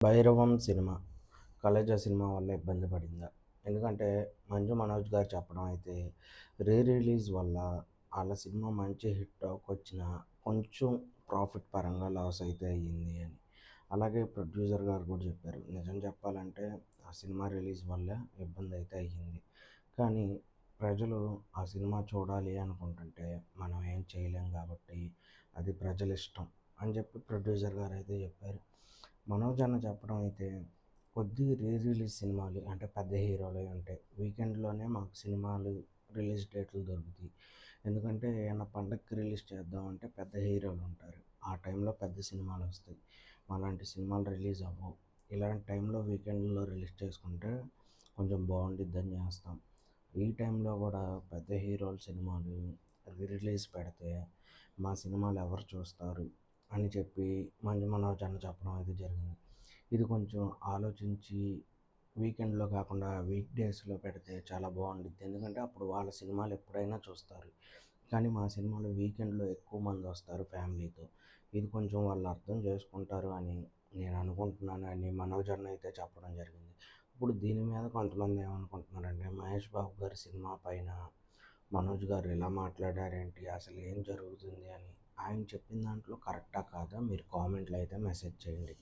Bhairavam cinema Khaleja cinema వల్ల ఇబ్బంది పడిందా? ఎందుకంటే మంజు మనోజ్ గారు చెప్పడం అయితే రీ రిలీజ్ వల్ల వాళ్ళ సినిమా మంచి హిట్ వచ్చిన కొంచెం ప్రాఫిట్ పరంగా లాస్ అయితే అయ్యింది అని. అలాగే ప్రొడ్యూసర్ గారు కూడా చెప్పారు నిజం చెప్పాలంటే ఆ సినిమా రిలీజ్ వల్ల ఇబ్బంది అయితే అయ్యింది. కానీ ప్రజలు ఆ సినిమా చూడాలి అనుకుంటుంటే మనం ఏం చేయలేం కాబట్టి అది ప్రజల ఇష్టం అని చెప్పి ప్రొడ్యూసర్ గారు అయితే చెప్పారు. మనోజ్ అన్న చెప్పడం అయితే కొద్ది రీ రిలీజ్ సినిమాలు అంటే పెద్ద హీరోలు ఉంటాయి వీకెండ్లోనే మాకు సినిమాలు రిలీజ్ డేట్లు దొరుకుతాయి. ఎందుకంటే ఏమైనా పండగకి రిలీజ్ చేద్దామంటే పెద్ద హీరోలు ఉంటారు. ఆ టైంలో పెద్ద సినిమాలు వస్తాయి. అలాంటి సినిమాలు రిలీజ్ అవ్వవు. ఇలాంటి టైంలో వీకెండ్లో రిలీజ్ చేసుకుంటే కొంచెం బాగుండిద్దని చేస్తాం. ఈ టైంలో కూడా పెద్ద హీరోల సినిమాలు రీ రిలీజ్ పెడితే మా సినిమాలు ఎవరు చూస్తారు? అని చెప్పి మంచి మనోచరణ చెప్పడం అయితే జరిగింది. ఇది కొంచెం ఆలోచించి వీకెండ్లో కాకుండా వీక్ డేస్లో పెడితే చాలా బాగుంటుంది ఎందుకంటే అప్పుడు వాళ్ళ సినిమాలు ఎప్పుడైనా చూస్తారు. కానీ మా సినిమాలు వీకెండ్లో ఎక్కువ మంది వస్తారు ఫ్యామిలీతో. ఇది కొంచెం వాళ్ళు అర్థం చేసుకుంటారు అని నేను అనుకుంటున్నాను అని మనోజ్ అయితే చెప్పడం జరిగింది. ఇప్పుడు దీని మీద కొంతమంది ఏమనుకుంటున్నారంటే మహేష్ బాబు గారి సినిమా పైన మనోజ్ గారు ఎలా మాట్లాడారేంటి? అసలు ఏం జరుగుతుంది అని ఆయన చెప్పిన దాంట్లో కరెక్టా కాదా? మీరు కామెంట్లో అయితే మెసేజ్ చేయండి.